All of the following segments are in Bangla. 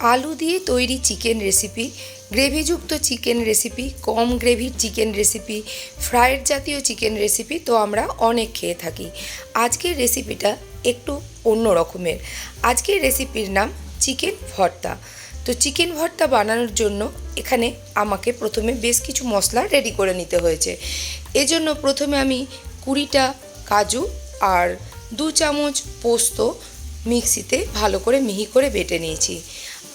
আলু দিয়ে তৈরি চিকেন রেসিপি গ্রেভিযুক্ত চিকেন রেসিপি কম গ্রেভির চিকেন রেসিপি ফ্রায়েড জাতীয় চিকেন রেসিপি তো আমরা অনেক খেয়ে থাকি। আজকের রেসিপিটা একটু অন্য রকমের। আজকের রেসিপির নাম চিকেন ভর্তা। তো চিকেন ভর্তা বানানোর জন্য এখানে আমাকে প্রথমে বেশ কিছু মশলা রেডি করে নিতে হয়েছে। এজন্য প্রথমে আমি কুড়িটা কাজু আর দু চামচ পোস্ত মিক্সিতে ভালো করে মিহি করে বেটে নিয়েছি।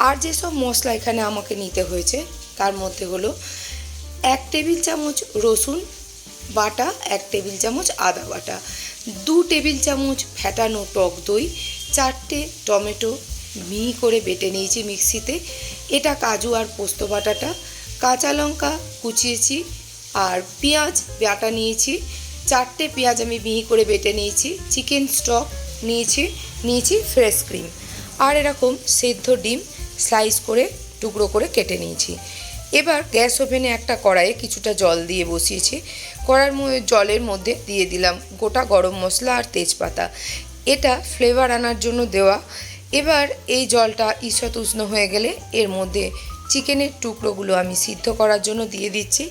আর যেসব মশলা এখানে আমাকে নিতে হয়েছে, তার মধ্যে হলো এক টেবিল চামচ রসুন বাটা, এক টেবিল চামচ আদা বাটা, দু টেবিল চামচ ফ্যাটানো টক দই, চারটে টমেটো মিহি করে বেটে নিয়েছি মিক্সিতে। এটা কাজু আর পোস্ত বাটাটা, কাঁচা লঙ্কা কুচিয়েছি আর পেঁয়াজ বাটা নিয়েছি। চারটে পেঁয়াজ আমি মিহি করে বেটে নিয়েছি, চিকেন স্টক নিয়েছি নিয়েছি ফ্রেশ ক্রিম। আর এরকম সেদ্ধ ডিম স্লাইস করে, টুকরো করে কেটে নিয়েছি। এবার গ্যাস ওভেনে একটা কড়াইয়ে কিছুটা জল দিয়ে বসিয়েছি। কড়ার জলের মধ্যে দিয়ে দিলাম গোটা গরম মশলা আর তেজপাতা। এটা ফ্লেভার আনার জন্য দেওয়া। এবার এই জলটা ঈষৎ উষ্ণ হয়ে গেলে এর মধ্যে চিকেনের টুকরোগুলো আমি সিদ্ধ করার জন্য দিয়ে দিচ্ছি।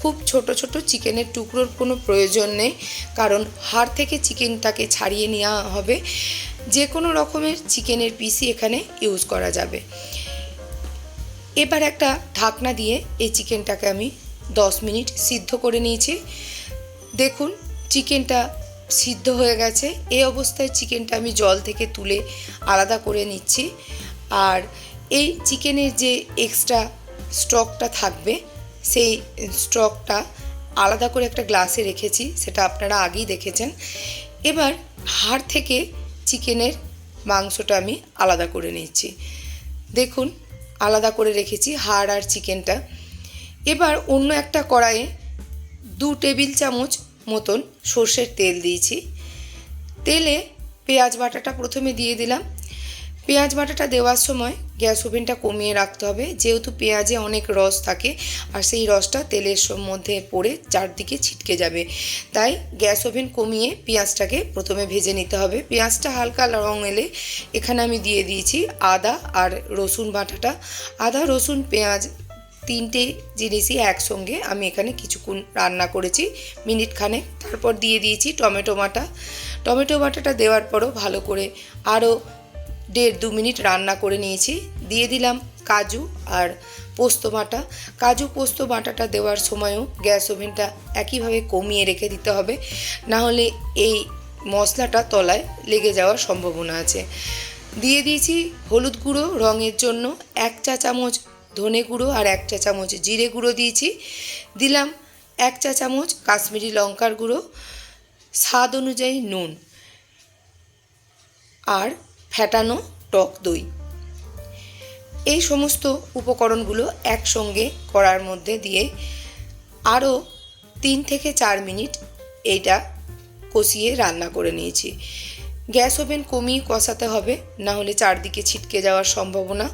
খুব ছোট ছোট চিকেনের টুকরোর কোনো প্রয়োজন নেই, কারণ হাড় থেকে চিকেনটাকে ছাড়িয়ে নেওয়া হবে। যে কোনো রকমের চিকেনের পিসই এখানে ইউজ করা যাবে। এবার একটা ঢাকনা দিয়ে এই চিকেনটাকে আমি দশ মিনিট সিদ্ধ করে নিয়েছি। দেখুন, চিকেনটা সিদ্ধ হয়ে গেছে। এই অবস্থায় চিকেনটা আমি জল থেকে তুলে আলাদা করে নিচ্ছি। আর এই চিকেনের যে এক্সট্রা স্টকটা থাকবে, সেই স্টকটা আলাদা করে একটা গ্লাসে রেখেছি, সেটা আপনারা আগেই দেখেছেন। এবার হাড় থেকে চিকেনের মাংসটা আমি আলাদা করে নিচ্ছি দেখুন, আলাদা করে রেখেছি হাড় আর চিকেনটা। এবার অন্য একটা কড়াইয়ে দু টেবিল চামচ মতন সর্ষের তেল দিয়েছি। তেলে পেঁয়াজ বাটাটা প্রথমে দিয়ে দিলাম। পেঁয়াজ বাটাটা দেওয়ার সময় গ্যাস ওভেনটা কমিয়ে রাখতে হবে। যেহেতু পেঁয়াজে অনেক রস থাকে, আর সেই রসটা তেলের মধ্যে পড়ে চারদিকে ছিটকে যাবে। তাই গ্যাস ওভেন কমিয়ে পেঁয়াজটাকে প্রথমে ভেজে নিতে হবে। পেঁয়াজটা হালকা রং এলে এখানে আমি দিয়ে দিয়েছি আদা আর রসুন বাটাটা। আদা, রসুন, পেঁয়াজ তিনটে জিনিসই একসঙ্গে আমি এখানে কিছুক্ষণ রান্না করেছি মিনিট খানেক। তারপর দিয়ে দিয়েছি টমেটো বাটা। টমেটো বাটাটা দেওয়ার পরও ভালো করে আরও দেড় দু মিনিট রান্না করে নিয়েছি। দিয়ে দিলাম কাজু আর পোস্ত বাটা। কাজু, পোস্ত বাটাটা দেওয়ার সময়ও গ্যাস ওভেনটা একইভাবে কমিয়ে রেখে দিতে হবে। না হলে এই মশলাটা তলায় লেগে যাওয়ার সম্ভাবনা আছে। দিয়ে দিয়েছি হলুদ গুঁড়ো রঙের জন্য এক চা চামচ ধনে গুঁড়ো আর এক চা চামচ জিরে গুঁড়ো দিয়েছি। দিলাম এক চা চামচ কাশ্মীরি লঙ্কার গুঁড়ো, স্বাদ অনুযায়ী নুন আর ফ্যাটানো টক দই। এই সমস্ত উপকরণগুলো একসঙ্গে করার মধ্যে দিয়ে আরও তিন থেকে চার মিনিট এইটা কষিয়ে রান্না করে নিয়েছি। গ্যাস ওভেন কমিয়ে কষাতে হবে, না হলে চারদিকে ছিটকে যাওয়ার সম্ভাবনা।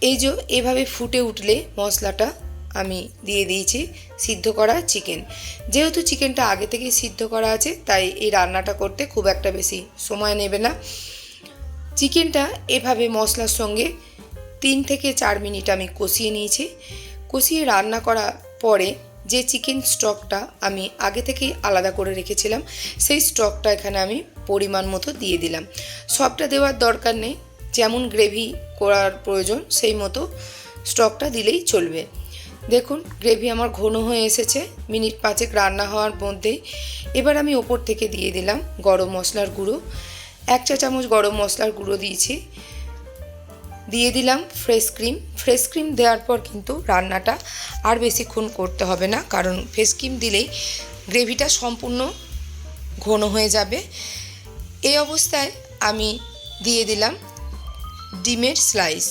এই যে এভাবে ফুটে উঠলে মশলাটা আমি দিয়ে দিয়েছি সিদ্ধ করা চিকেন। যেহেতু চিকেনটা আগে থেকেই সিদ্ধ করা আছে, তাই এই রান্নাটা করতে খুব একটা বেশি সময় নেবে না। চিকেনটা এভাবে মশলার সঙ্গে তিন থেকে চার মিনিট আমি কষিয়ে নিয়েছি। কষিয়ে রান্না করা পরে যে চিকেন স্টকটা আমি আগে থেকেই আলাদা করে রেখেছিলাম, সেই স্টকটা এখানে আমি পরিমাণ মতো দিয়ে দিলাম। সবটা দেওয়ার দরকার নেই, যেমন গ্রেভি করার প্রয়োজন, সেই মতো স্টকটা দিলেই চলবে। দেখুন গ্রেভি আমার ঘন হয়ে এসেছে। মিনিট পাঁচেক রান্না হওয়ার মধ্যেই এবার আমি ওপর থেকে দিয়ে দিলাম গরম মশলার গুঁড়ো। এক চা চামচ গরম মশলার গুঁড়ো দিয়েছি। দিয়ে দিলাম ফ্রেশ ক্রিম ফ্রেশ ক্রিম দেওয়ার পর কিন্তু রান্নাটা আর বেশিক্ষণ করতে হবে না, কারণ ফ্রেশ ক্রিম দিলেই গ্রেভিটা সম্পূর্ণ ঘন হয়ে যাবে। এই অবস্থায় আমি দিয়ে দিলাম ডিমের স্লাইস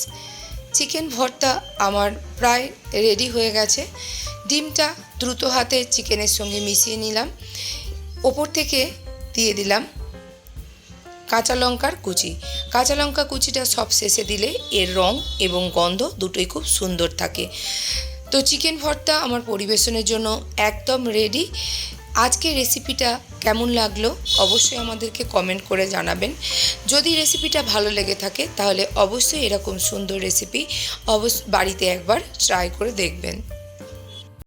চিকেন ভর্তা আমার প্রায় রেডি হয়ে গেছে। ডিমটা দ্রুত হাতে চিকেনের সঙ্গে মিশিয়ে নিলাম। ওপর থেকে দিয়ে দিলাম কাঁচা লঙ্কার কুচি। কাঁচা লঙ্কা কুচিটা সব শেষে দিলে এর রং এবং গন্ধ দুটোই খুব সুন্দর থাকে। তো চিকেন ভর্তা আমার পরিবেশনের জন্য একদম রেডি আজকের রেসিপিটা কেমন লাগল অবশ্যই আমাদেরকে কমেন্ট করে জানাবেন। যদি রেসিপিটা ভালো লেগে থাকে, তাহলে অবশ্যই এরকম সুন্দর রেসিপি অবশ্য বাড়িতে একবার ট্রাই করে দেখবেন।